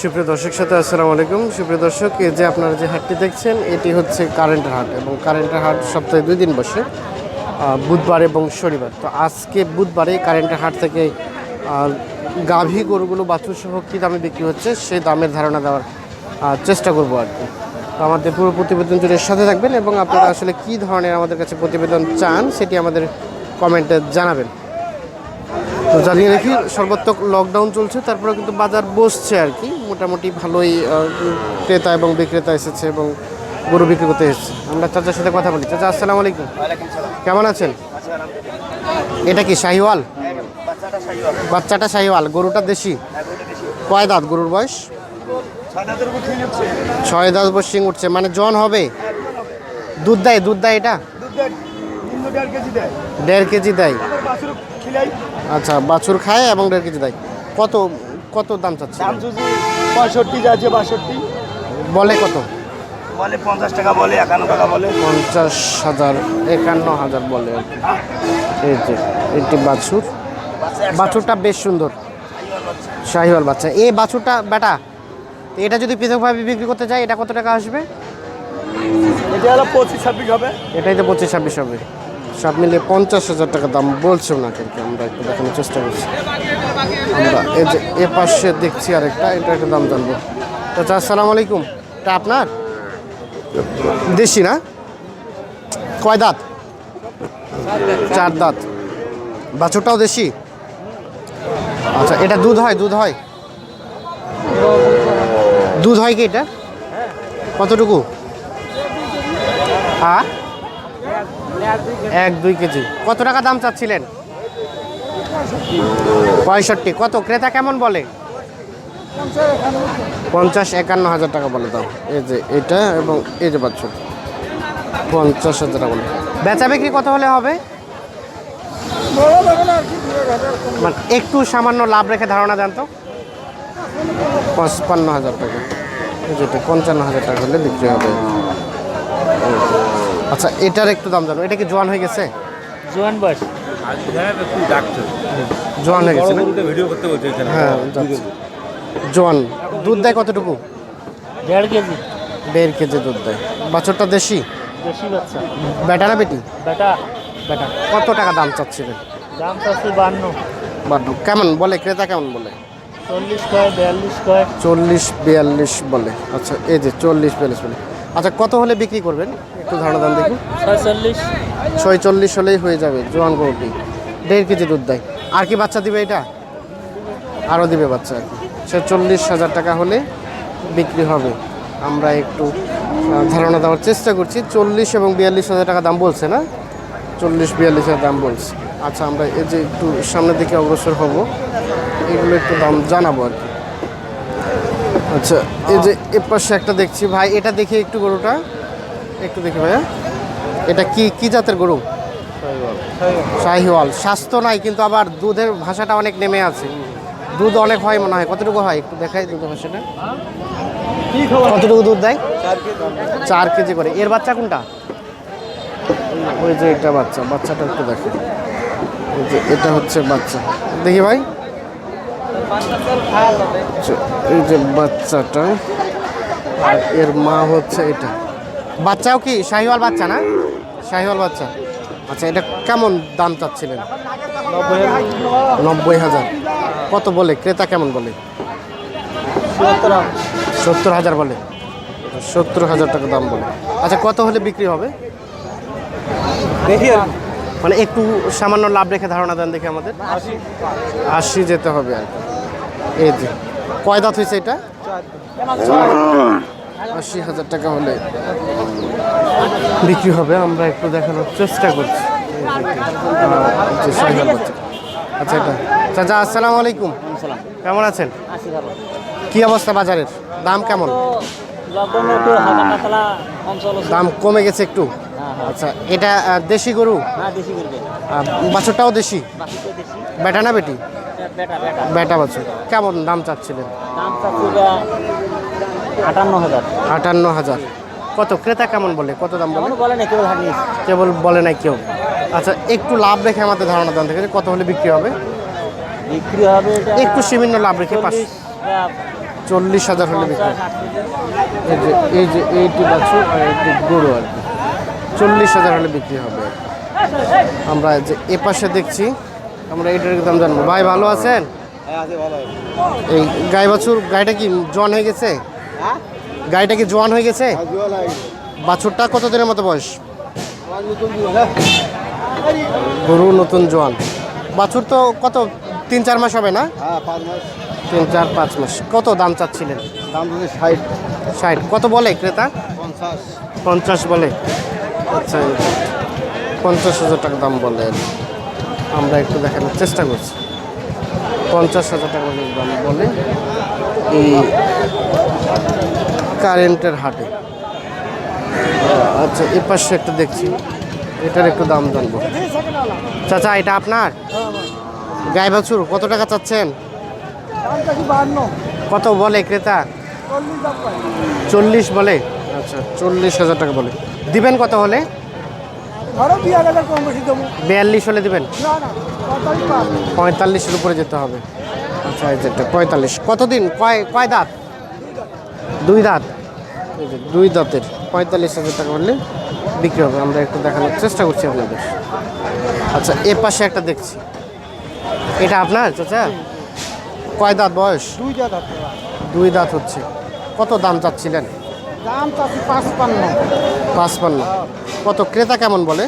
সুপ্রিয় দর্শক সাথে আসসালামু আলাইকুম। সুপ্রিয় দর্শক, এই যে আপনারা যে হাটটি দেখছেন, এটি হচ্ছে কারেন্টের হাট এবং কারেন্টের হাট সপ্তাহে দুই দিন বসে বুধবার এবং শনিবার। তো আজকে বুধবারে কারেন্টের হাট থেকে গাভী গরুগুলো বাছুর সহ কী দামে বিক্রি হচ্ছে, সেই দামের ধারণা দেওয়ার চেষ্টা করব আর কি। তো আমাদের পুরো প্রতিবেদন জুড়ে সাথে থাকবেন এবং আপনারা আসলে কী ধরনের আমাদের কাছে প্রতিবেদন চান, সেটি আমাদের কমেন্টে জানাবেন। তো জানিয়ে রাখি সর্বাত্মক লকডাউন চলছে তারপরে কিন্তু বাজার বসছে আর কি। মোটামুটি ভালোই ক্রেতা এবং বিক্রেতা এসেছে এবং গরু বিক্রি করতে এসেছে। আমরা চাচার সাথে কথা বলি। চাচা আসসালামু আলাইকুম। কেমন আছেন? এটা কি শাহিওয়াল? বাচ্চাটা শাহিওয়াল। গরুটা দেশি? কয় দাঁত গরুর বয়স? ছয় দাঁত বসিং উঠছে মানে জন হবে? দুধ দেয় দুধ দেয় এটা? দেড় কেজি দেয়। আচ্ছা বাছুর খায় এবং দেড় কেজি দেয়। কত কত দাম চাচ্ছে দাম যদি পঁয়ষট্টি যাচ্ছে বাষট্টি। বলে কত? বলে পঞ্চাশ টাকা বলে একান্ন টাকা বলে। পঞ্চাশ হাজার একান্ন হাজার বলে আর কি। এই যে এটি বাছুর। বাছুরটা বেশ সুন্দর। শাহিওয়াল বাচ্চা। এই বাছুরটা বেটা এটা যদি পৃথকভাবে বিক্রি করতে চাই এটা কত টাকা আসবে? এটা হলো পঁচিশ ছাব্বিশ হবে। এটাই তো পঁচিশ ছাব্বিশ হবে। সব মিলিয়ে পঞ্চাশ হাজার টাকা দাম বলছে ওনাকে আর আমরা একটু দেখানোর চেষ্টা করছি। আমরা এই যে এ পাশে দেখছি আরেকটা, এটা একটা দাম জানব। আচ্ছা আসসালামু আলাইকুম। এটা আপনার? দেশি না? কয় দাঁত? চার দাঁত। বাছুরটাও দেশি? আচ্ছা এটা দুধ হয় দুধ হয়? দুধ হয় কি এটা? কতটুকু? হ্যাঁ এক দুই কেজি। কত টাকা দাম চাচ্ছিলেন? পঁয়ষট্টি। কত? ক্রেতা কেমন বলে? পঞ্চাশ একান্ন হাজার টাকা বলে দাম এই যে এটা এবং এই যে বাচ্চা। পঞ্চাশ হাজার টাকা বলে। বেচা বিক্রি কত হলে হবে? মানে একটু সামান্য লাভ রেখে ধারণা দেন তো। পঁচপান্ন হাজার টাকা। যেটা পঞ্চান্ন হাজার টাকা হলে বিক্রি হবে। আচ্ছা এটার একটু দাম জানো। এটা কি জোয়ান হয়ে গেছে? জোয়ান বয়স। জোয়ান হয়ে গেছে না? ভিডিও করতে বলছে এখানে। হ্যাঁ জোয়ান দুধ দেয় কতটুকু? দেড় কেজি। দেড় কেজি দুধ দেয়। বাছরটা দেশি? দেশি বাচ্চা। বেটা না বেটি? বেটা বেটা। কত টাকা দাম চাচ্ছিলেন? দাম চাচ্ছি বান্ন। বাট কেমন বলে? ক্রেতা কেমন বলে? চল্লিশ কয় বিয়াল্লিশ কয়। চল্লিশ বিয়াল্লিশ বলে। আচ্ছা এই যে চল্লিশ বিয়াল্লিশ বলে। আচ্ছা কত হলে বিক্রি করবেন? একটু ধারণা দাম দেখি। ছয়চল্লিশ। ছয়চল্লিশ হলেই হয়ে যাবে জোয়ান গরুটি। দেড় কেজি দুধ দেয়। আর কি বাচ্চা দিবে এটা? আরও দিবে বাচ্চা আর কি। সে চল্লিশ হাজার টাকা হলে বিক্রি হবে। আমরা একটু ধারণা দেওয়ার চেষ্টা করছি। চল্লিশ এবং বিয়াল্লিশ হাজার টাকা দাম বলছে না? চল্লিশ বিয়াল্লিশ হাজার দাম বলছে। আচ্ছা আমরা এই যে একটু সামনের দিকে অগ্রসর হব এগুলো একটু দাম জানাব আর কি। আচ্ছা এই যে এর পাশে একটা দেখছি। ভাই, এটা দেখি একটু গরুটা। একটু দেখি ভাইয়া। এটা কি কি জাতের গরু? শাহিওয়াল। স্বাস্থ্য নাই, কিন্তু আবার দুধের ভাষাটা অনেক নেমে আছে। দুধ অনেক হয় মনে হয়। কতটুকু হয়? একটু দেখাই দুধের ভাষাটা। কতটুকু দুধ দেয়? চার কেজি করে। এর বাচ্চা কোনটা? ওই যে এটা বাচ্চা। বাচ্চাটা একটু দেখে। যে এটা হচ্ছে বাচ্চা। দেখি ভাই। এই যে বাচ্চাটা আর এর মা হচ্ছে এটা। বাচ্চাও কি? শাহিওয়াল বাচ্চা না? শাহিওয়াল বাচ্চা। আচ্ছা এটা কেমন দাম চাচ্ছিলেন? নব্বই হাজার। কত বলে? ক্রেতা কেমন বলে? সত্তর হাজার। বলে। সত্তর হাজার টাকা দাম বলে। আচ্ছা কত হলে বিক্রি হবে? মানে একটু সামান্য লাভ রেখে ধারণা দেন দেখে আমাদের। আশি যেতে হবে আর কি। এই যে কয় দাঁত হয়েছে এটা? আশি হাজার টাকা হলে বিক্রি হবে। আমরা একটু দেখানোর চেষ্টা করছি। আচ্ছা এটা। চাচা আসসালামু আলাইকুম। কেমন আছেন? কি অবস্থা বাজারের? দাম কেমন? দাম কমে গেছে একটু? আচ্ছা এটা দেশি গরু? হ্যাঁ বাছুরটাও দেশি। বেটা না বেটি? বেটা বাছুর। কেমন দাম চাচ্ছিলেন? দাম আটান্ন হাজার। আটান্ন হাজার। কত? ক্রেতা কেমন বলে? কত দাম বলে? না কেবল বলে নাই কেউ। আচ্ছা একটু লাভ রেখে আমাদের ধারণা দাম থেকে কত হলে বিক্রি হবে? বিক্রি হবে একটু সীমিত লাভ রেখে পাঁচ চল্লিশ হাজার হলে বিক্রি এই যে এই যে এইটি বাছুর আর এইটি গরু আর কি। চল্লিশ হাজার হলে বিক্রি হবে। আমরা যে এ পাশে দেখছি আমরা এটার দাম জানব। ভাই ভালো আছেন? এই গাই বাছুর গাইটা কি জোয়ান হয়ে গেছে? গাইটা কি জোয়ান হয়ে গেছে? বাছুরটা কত দিনের মতো বয়স? গরু নতুন জোয়ান। বাছুর তো কত তিন চার মাস হবে না? হ্যাঁ তিন চার পাঁচ মাস। কত দাম চাচ্ছিলেন? দাম ষাট। ষাট। কত বলে ক্রেতা? পঞ্চাশ। পঞ্চাশ বলে। আচ্ছা পঞ্চাশ হাজার টাকা দাম বলে। আমরা একটু দেখানোর চেষ্টা করছি। পঞ্চাশ হাজার টাকা দাম বলে এই কারেন্টের হাটে। আচ্ছা এ পাশে একটা দেখছি। এটার একটু দাম জানব। চাচা, এটা আপনার? গায়ে বাছুর, কত টাকা চাচ্ছেন? কত বলে ক্রেতা? চল্লিশ বলে। আচ্ছা চল্লিশ হাজার টাকা বলে। দিবেন কত হলে? ধরো দুই হাজার কম বেশি দেবো। বিয়াল্লিশ হলে দিবেন? না না পঁয়তাল্লিশের উপরে যেতে হবে। আচ্ছা এই যেটা পঁয়তাল্লিশ। কতদিন? কয় কয় দাঁত? দুই দাঁত। দুই দাঁতের পঁয়তাল্লিশ হাজার টাকা হলে বিক্রি হবে। আমরা একটু দেখানোর চেষ্টা করছি আপনাদের। আচ্ছা এ পাশে একটা দেখছি। এটা আপনার চাচা? কয় দাঁত বয়স? দুইটা ধরতে দুই দাঁত হচ্ছে। কত দাম চাচ্ছিলেন? দাম চাচ্ছি পাঁচ পান্ন পাঁচপান্ন। কত? ক্রেতা কেমন বলে?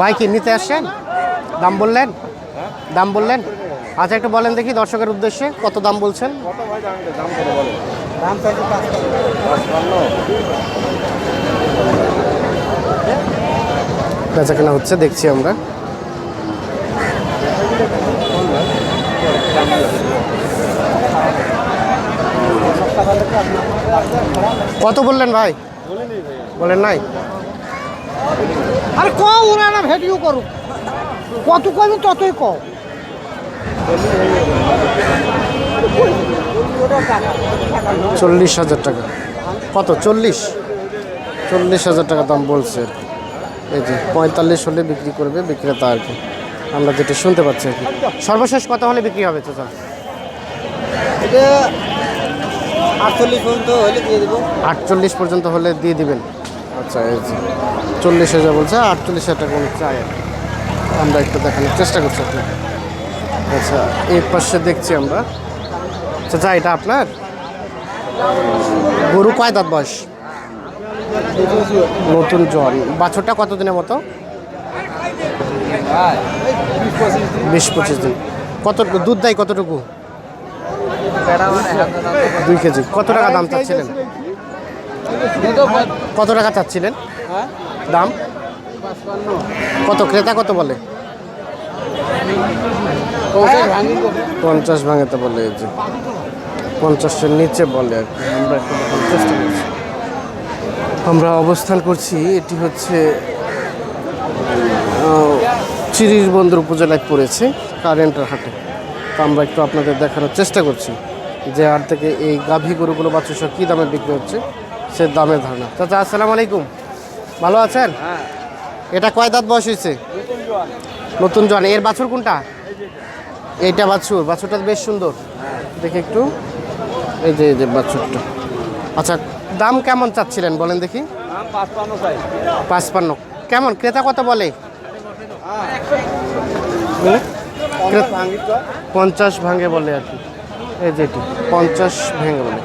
ভাই কি নিতে আসছেন? দাম বললেন? দাম বললেন? আচ্ছা একটু বলেন দেখি দর্শকের উদ্দেশ্যে কত দাম বলছেন? দাম বেচা কেনা হচ্ছে দেখছি আমরা। কত বললেন ভাই? বলেন নাই? আরে ক ওরা না ভিডিও করুক। কত কইবেন ততই কও। চল্লিশ হাজার টাকা। কত? চল্লিশ? চল্লিশ হাজার টাকা দাম বলছে আর কি। এই যে পঁয়তাল্লিশ হলে বিক্রি করবে বিক্রেতা আর কি। আমরা যেটা শুনতে পাচ্ছি আর কি। সর্বশেষ কত হলে বিক্রি হবে চাচা? এটা আটচল্লিশ পর্যন্ত হলে দিয়ে দেবো। আটচল্লিশ পর্যন্ত হলে দিয়ে দিবেন। আচ্ছা এই যে চল্লিশ হাজার বলছে আটচল্লিশ হাজার টাকা চাই আর কি। আমরা একটু দেখানোর চেষ্টা করছি আপনাকে। আচ্ছা এই পাশে দেখছি আমরা। আচ্ছা এটা আপনার? গরু কয় দাঁত বয়স? নতুন জন বাছরটা কত দিনের মতো? বিশ পঁচিশ দিন। কত দুধ দেয় কতটুকু? দুই কেজি। কত টাকা দাম চাচ্ছিলেন? কত টাকা চাচ্ছিলেন? দাম? কত? ক্রেতা কত বলে? পঞ্চাশ ভাঙেতে বলে পঞ্চাশের নিচে বলে আর কি। আমরা একটু আমরা অবস্থান করছি এটি হচ্ছে চিরির বন্দর উপজেলায় পড়েছে কারেন্টের হাটে। তো আমরা একটু আপনাদের দেখানোর চেষ্টা করছি যে হাট থেকে এই গাভী গরুগুলো বাচ্চা সব কী দামে বিক্রি হচ্ছে সে দামের ধারণা। চাচা আসসালামু আলাইকুম। ভালো আছেন? এটা কয় দাঁত বয়স হয়েছে? নতুন জন এর বাছুর কোনটা? এইটা বাছুর। বাছুরটা বেশ সুন্দর। দেখে একটু। এই যে এই যে বাছুরটা। আচ্ছা দাম কেমন চাচ্ছিলেন বলেন দেখি। পাঁচ পান্ন পাঁচপান্ন। কেমন? ক্রেতা কত বলে? পঞ্চাশ ভাঙে বলে আর কি। এই যেটি পঞ্চাশ ভেঙে বলে।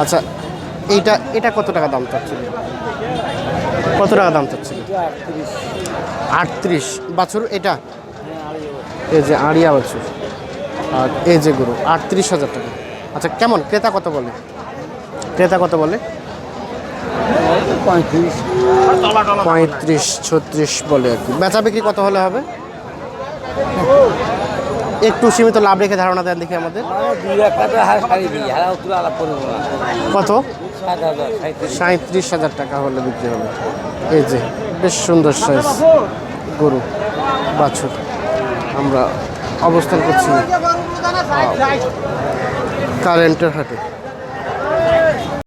আচ্ছা এইটা এটা কত টাকা দাম চাচ্ছিল কত টাকা দাম চাচ্ছিল আটত্রিশ। বাছুর এটা? এই যে আড়িয়া বাছুর। আর এই যে গরু আটত্রিশ হাজার টাকা। আচ্ছা কেমন? ক্রেতা কত বলে? ক্রেতা কত বলে? পঁয়ত্রিশ। পঁয়ত্রিশ, ছত্রিশ বলে আর কি। বেচা বিক্রি কত হলে হবে? একটু সীমিত লাভ রেখে ধারণা দেন দেখি আমাদের। কত? সাঁত্রিশ হাজার টাকা হলে বিক্রি হবে। এই যে, বেশ সুন্দর সাইজ গরু, বাছুর। আমরা অবস্থান করছি কারেন্টের হাটে।